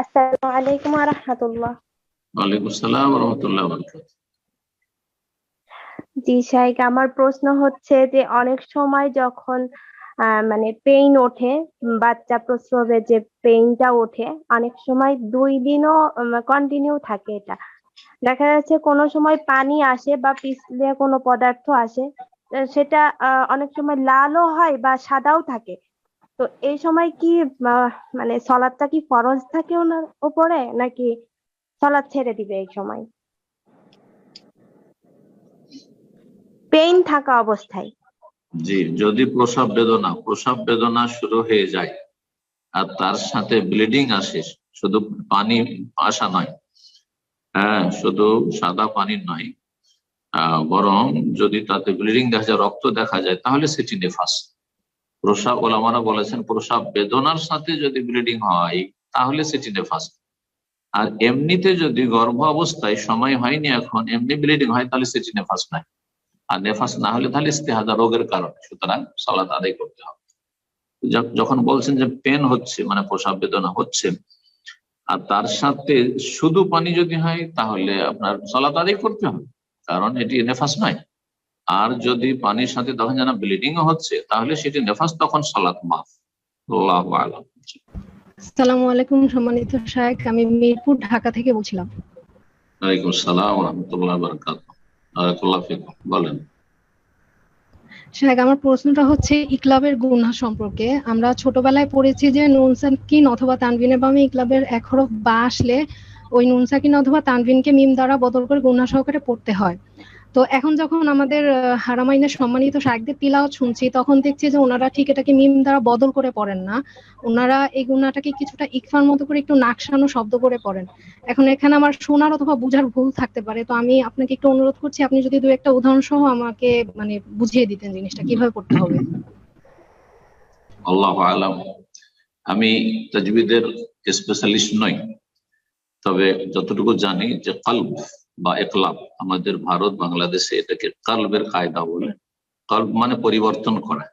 আসসালামু আলাইকুম ওয়া রাহমাতুল্লাহ। ওয়ালাইকুম আসসালাম রহমতুল্লাহ বরকাত জি শাইখ আমার প্রশ্ন হচ্ছে যে অনেক সময় যখন মানে পেইন ওঠে বাচ্চা প্রসবে যে পেইনটা ওঠে অনেক সময় দুই দিনও কন্টিনিউ থাকে এটা। দেখা যাচ্ছে কোনো সময় পানি আসে বা পিছলে কোনো পদার্থ আসে সেটা আহ, অনেক সময় লালও হয় বা সাদাও থাকে। তো এই সময় কি মানে সলাদটা কি ফরজ থাকে ওনার উপরে, নাকি সলাদ ছেড়ে দিবে এই সময়? পেইন থাকা অবস্থায়। জি, যদি প্রসব বেদনা প্রসব বেদনা শুরু হয়ে যায়, আর তার সাথে ব্লিডিং আসে, শুধু পানি আসা নয় হ্যাঁ শুধু সাদা পানি নয় বরং যদি তাতে ব্লিডিং দেখা যায়, রক্ত দেখা যায়, তাহলে সেটি নেফাস। প্রসাব ওলামারা বলেছেন, প্রসাব বেদনার সাথে যদি ব্লিডিং হয়, তাহলে সেটি নেফাস আর এমনিতে যদি গর্ভ অবস্থায় সময় হয়নি এখন, এমনি ব্লিডিং হয়, তাহলে সেটি নেফাস নাই। আর নেফাস না হলে তাহলে ইস্তেহাদা রোগের কারণে, সুতরাং সালাদ আদায় করতে হবে। যখন বলছেন যে পেন হচ্ছে মানে প্রসাব বেদনা হচ্ছে, আর তার সাথে শুধু পানি যদি হয়, তাহলে আপনার সালাদ আদায় করতে হবে, কারণ এটি নেফাস নয়। আর যদি পানির সাথে তখন যেন ব্লিডিং হচ্ছে তাহলে সেটি নেফাস তখন সালাদ মাফ। আল্লাহ আলম। আসসালামু আলাইকুম সম্মানিত শায়েখ আমি মিরপুর ঢাকা থেকে বলছিলাম। ওয়ালাইকুম সালাম রহমতুল্লাহ বরকাত বারাকাতুল্লাহ ফিকুম বলেন। শায়েখ আমার প্রশ্নটা হচ্ছে ইকলাবের গুনহা সম্পর্কে। আমরা ছোটবেলায় পড়েছি যে নুন সাকিন অথবা তানভিনের বামে ইকলাবের এক হরফ বা আসলে ওই নুন সাকিন অথবা তানভিনকে মিম দ্বারা বদল করে গুনহা সহকারে পড়তে হয়। তো এখন যখন আমাদের হারামাইনের সম্মানিত শায়েকদের তিলাওয়াত শুনছি, তখন দেখছি যে ওনারা ঠিক এটাকে মিম দ্বারা বদল করে পড়েন না। ওনারা এই গুণাটাকে কিছুটা ইকফার মতো করে একটু নাকশানো শব্দ করে পড়েন। এখন এখানে আমার শোনার অথবা বুঝার ভুল থাকতে পারে, তো আমি আপনাকে একটু অনুরোধ করছি, আপনি যদি দু একটা উদাহরণ সহ আমাকে মানে বুঝিয়ে দিতেন জিনিসটা, কীভাবে করতে হবে? আল্লাহ আলম। আমি তাজবিদের স্পেশালিস্ট নই, তবে যতটুকু জানি যে কল্ব বা একলাব আমাদের ভারত বাংলাদেশে এটাকে কল্বের কায়দা বলে। কল্ব মানে পরিবর্তন করা।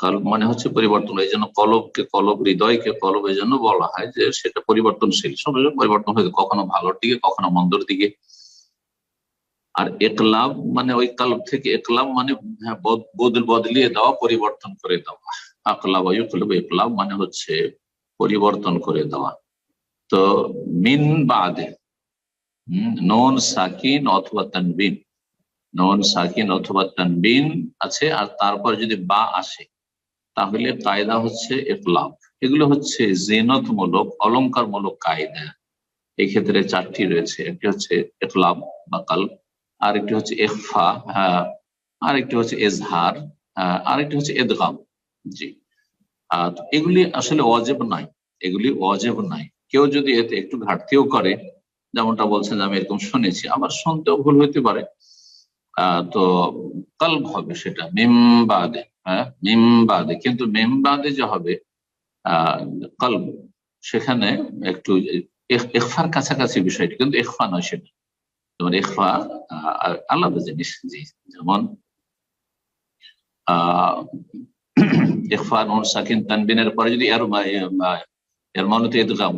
কল্ব মানে হচ্ছে পরিবর্তন। এই জন্য কলবকে কলব হৃদয়কে কলব এই জন্য বলা হয় যে সেটা পরিবর্তনশীল। সব পরিবর্তন হয়েছে। কখনো ভালোর দিকে কখনো মন্দর দিকে। আর একলাব মানে ওই কল্ব থেকে একলাব মানে হ্যাঁ, বদ- বদল বদলিয়ে দেওয়া পরিবর্তন করে দেওয়া। আকলাব একলাব মানে হচ্ছে পরিবর্তন করে দেওয়া। তো মিন বাদে নন সাকিন অথবা তানবিন। নন সাকিন অথবা তানবিন আছে আর তারপর যদি বা আসে তাহলে কায়দা হচ্ছে একলাব এগুলো হচ্ছে জেনতমূলক অলঙ্কারমূলক কায়দা। এই ক্ষেত্রে চারটি রয়েছে একটি হচ্ছে একলাব বা কাল আর একটি হচ্ছে এফা হ্যাঁ আর একটি হচ্ছে এজহার হ্যাঁ, আর একটি হচ্ছে এদগাম জি। এগুলি আসলে অজেব নাই এগুলি অজেব নাই কেউ যদি এতে একটু ঘাটতিও করে যেমনটা বলছেন আমি এরকম শুনেছি। আমার শুনতেও ভুল হইতে পারে। তো কল্ব হবে সেটা। মিমবাদে হ্যাঁ? মিমবাদে কিন্তু মিমবাদে যে হবে কল্ব সেখানে একটু এখফার কাছাকাছি বিষয়টি। কিন্তু এখফা নয় সেটা। যেমন আহ, আলাদা জিনিস যেমন আহ ইখফা নুন সাকিন তানবিনের পরে যদি এর এর মানতে ইদগাম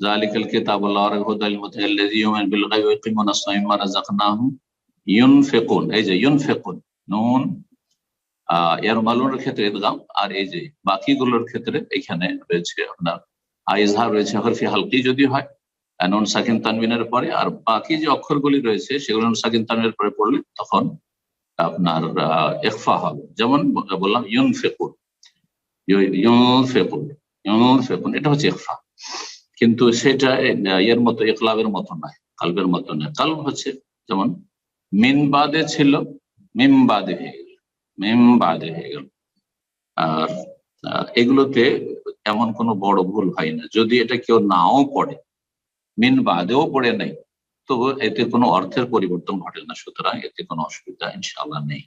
জালিকাল কিতাব আল্লাহ হুদাল মুতাল্লাযী ইউমিনু বিল গায়বি ওয়া ইয়াকিমুনা আস-সালাম মা রাযাকনাহুম ইউনফিকুন এই যে ইউনফিকুন নুন এর মালুনের ক্ষেত্রে ইদগাম আর এই যে বাকিগুলোর ক্ষেত্রে এখানে রয়েছে আপনার আইজহার রয়েছে হরফি হালকি যদি হয় নুন সাকিন তানবিনের পরে আর বাকি যে অক্ষরগুলি রয়েছে সেগুলো নুন সাকিন তানবিনের পরে পড়লে তখন আপনার ইখফা হবে। যেমন বললাম, ইউনফিকুন। ইউনফিকুন ইউনফিকুন, এটা হচ্ছে ইখফা। কিন্তু সেটা এর মতো একলাবের মতো নয়, কালবের মতো নয়। কালব হচ্ছে, যেমন মিনবাদে ছিল মিমবাদে হয়ে গেল মিমবাদে হয়ে গেল। আর এগুলোতে এমন কোনো বড় ভুল হয় না। যদি এটা কেউ নাও পড়ে মিন বাদেও পড়ে নাই, তবু এতে কোনো অর্থের পরিবর্তন ঘটে না, সুতরাং এতে কোনো অসুবিধা ইনশাআল্লাহ নেই।